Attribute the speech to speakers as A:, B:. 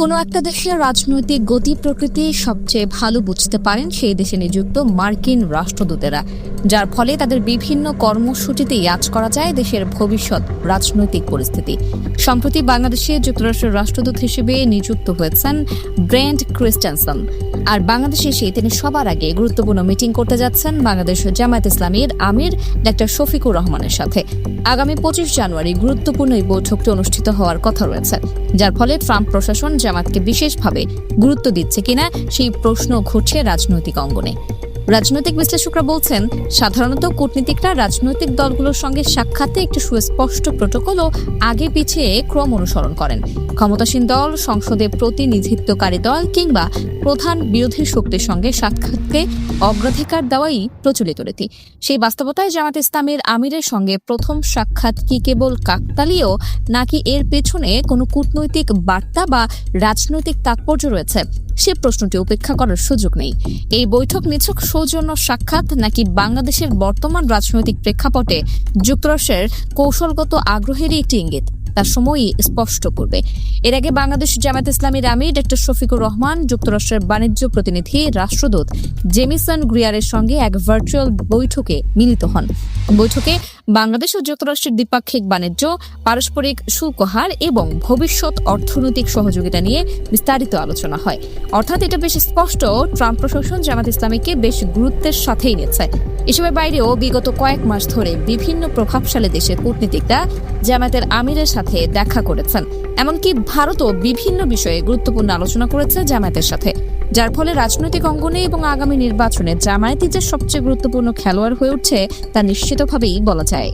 A: কোনো একটা দেশের রাজনৈতিক গতি প্রকৃতি সবচেয়ে ভালো বুঝতে পারেন সেই দেশে নিযুক্ত মার্কিন রাষ্ট্রদূতেরা, যার ফলে তাদের বিভিন্ন কর্মসূচিতে ইয়াজ করা যায় দেশের ভবিষ্যৎ রাজনৈতিক পরিস্থিতি। সম্প্রতি বাংলাদেশে যুক্তরাষ্ট্রের রাষ্ট্রদূত হিসেবে নিযুক্ত হয়েছেন ব্রেন্ট ক্রিস্টেনসন। আর বাংলাদেশে এসে তিনি সবার আগে গুরুত্বপূর্ণ মিটিং করতে যাচ্ছেন বাংলাদেশ জামায়াত ইসলামীর আমির ডাক্তার শফিকুর রহমানের সাথে। আগামী পঁচিশ জানুয়ারি গুরুত্বপূর্ণ এই বৈঠকটি অনুষ্ঠিত হওয়ার কথা রয়েছে, যার ফলে ট্রাম্প প্রশাসন জামাতকে বিশেষভাবে গুরুত্ব দিচ্ছে কিনা সেই প্রশ্ন ঘটছে রাজনৈতিক অঙ্গনে। রাজনৈতিক বিশ্লেষকরা বলছেন, সাধারণত কূটনীতিকরা রাজনৈতিক দলগুলোর সঙ্গে সাক্ষাতে একটি সুস্পষ্ট প্রোটোকল ও আগে পিছিয়ে ক্রম অনুসরণ করেন। ক্ষমতাসীন দল, সংসদে প্রতিনিধিত্বকারী দল কিংবা প্রধান বিরোধী শক্তির সঙ্গে সাক্ষাৎকে অগ্রাধিকার দেওয়াই প্রচলিত রীতি। সেই বাস্তবতায় জামাত ইসলামের আমিরের সঙ্গে প্রথম সাক্ষাৎ কি কেবল কাকতালীয়, নাকি এর পেছনে কোনো কূটনৈতিক বার্তা বা রাজনৈতিক তাৎপর্য রয়েছে? সে প্রশ্নটি উপেক্ষা করার সুযোগ নেই। এই বৈঠক নিছক সৌজন্য সাক্ষাৎ নাকি বাংলাদেশের বর্তমান রাজনৈতিক প্রেক্ষাপটে যুক্তরাষ্ট্রের কৌশলগত আগ্রহেরই একটি ইঙ্গিত তার সময়ই স্পষ্ট করবে। এর আগে বাংলাদেশ জামাত ইসলামীর আমির ডক্টর শফিকুর রহমান, যুক্তরাষ্ট্রের বাণিজ্য প্রতিনিধি, রাষ্ট্রদূত জেমিসন গ্রিয়ারের সঙ্গে এক ভার্চুয়াল বৈঠকে মিলিত হন। বৈঠকে বাংলাদেশ ও যুক্তরাষ্ট্রের দ্বিপাক্ষিক বাণিজ্য, পারস্পরিক সুকহার এবং ভবিষ্যৎ অর্থনৈতিক সহযোগিতা নিয়ে বিস্তারিত আলোচনা হয়। অর্থাৎ এটা বেশ স্পষ্ট, ট্রাম্প প্রশাসন জামাত ইসলামীকে বেশ গুরুত্বের সাথেই নিচ্ছে এসবের বাইরেও বিগত কয়েক মাস ধরে বিভিন্ন প্রভাবশালী দেশের কূটনীতিকরা জামাতের আমিরের সাথে দেখা করেছেন। এমনকি ভারতও বিভিন্ন বিষয়ে গুরুত্বপূর্ণ আলোচনা করেছে জামায়াতের সাথে। যার ফলে রাজনৈতিক অঙ্গনে এবং আগামী নির্বাচনে জামায়াতি যে সবচেয়ে গুরুত্বপূর্ণ খেলোয়াড় হয়ে উঠছে, তা নিশ্চিতভাবেই বলা যায়।